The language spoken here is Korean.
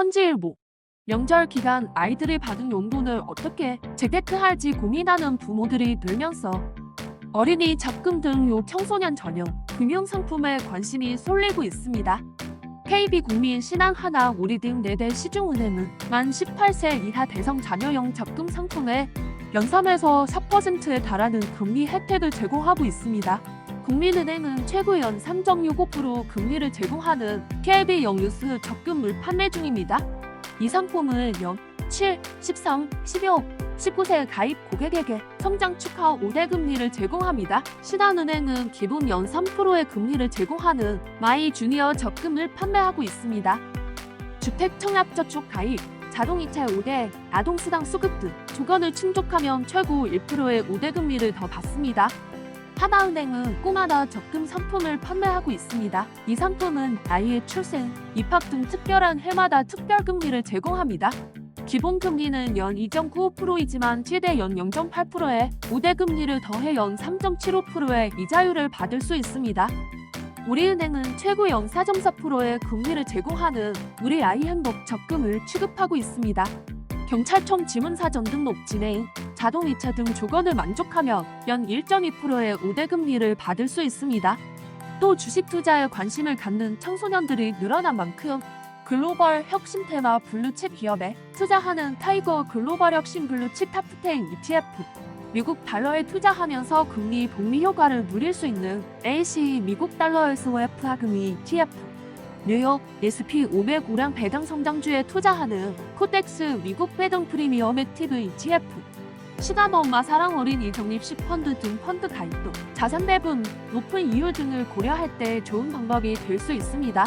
천지일보 명절 기간 아이들이 받은 용돈을 어떻게 재테크할지 고민하는 부모들이 늘면서 어린이 적금 등 요 청소년 전용 금융상품에 관심이 쏠리고 있습니다. KB국민 신한하나 우리 등 4대 시중은행은 만 18세 이하 대상 자녀용 적금 상품에 연삼에서 4%에 달하는 금리 혜택을 제공하고 있습니다. 국민은행은 최고 연 3.65% 금리를 제공하는 KB 영유스 적금을 판매 중입니다. 이 상품을 연 7, 13, 12, 19세 가입 고객에게 성장 축하 5대 금리를 제공합니다. 신한은행은 기본 연 3%의 금리를 제공하는 마이 주니어 적금을 판매하고 있습니다. 주택 청약저축 가입, 자동이체 5대, 아동수당 수급 등 조건을 충족하면 최고 1%의 5대 금리를 더 받습니다. 하나은행은 꿈하나 적금 상품을 판매하고 있습니다. 이 상품은 아이의 출생, 입학 등 특별한 해마다 특별금리를 제공합니다. 기본 금리는 연 2.95%이지만 최대 연 0.8%의 5대 금리를 더해 연 3.75%의 이자율을 받을 수 있습니다. 우리은행은 최고 연 4.4%의 금리를 제공하는 우리 아이 행복 적금을 취급하고 있습니다. 경찰청 지문사전 등록 진행, 자동이체 등 조건을 만족하면 연 1.2%의 5대 금리를 받을 수 있습니다. 또 주식 투자에 관심을 갖는 청소년들이 늘어난 만큼 글로벌 혁신 테마 블루칩 기업에 투자하는 타이거 글로벌 혁신 블루칩 탑10 ETF 미국 달러에 투자하면서 금리 복리 효과를 누릴 수 있는 AC 미국 달러 SOF 하금리 ETF 뉴욕 S&P 500 우량 배당 성장주에 투자하는 코덱스 미국 배당 프리미엄 액티브 ETF 시간 엄마 사랑 어린이 적립식 펀드 등 펀드 가입도 자산 배분 높은 이율 등을 고려할 때 좋은 방법이 될 수 있습니다.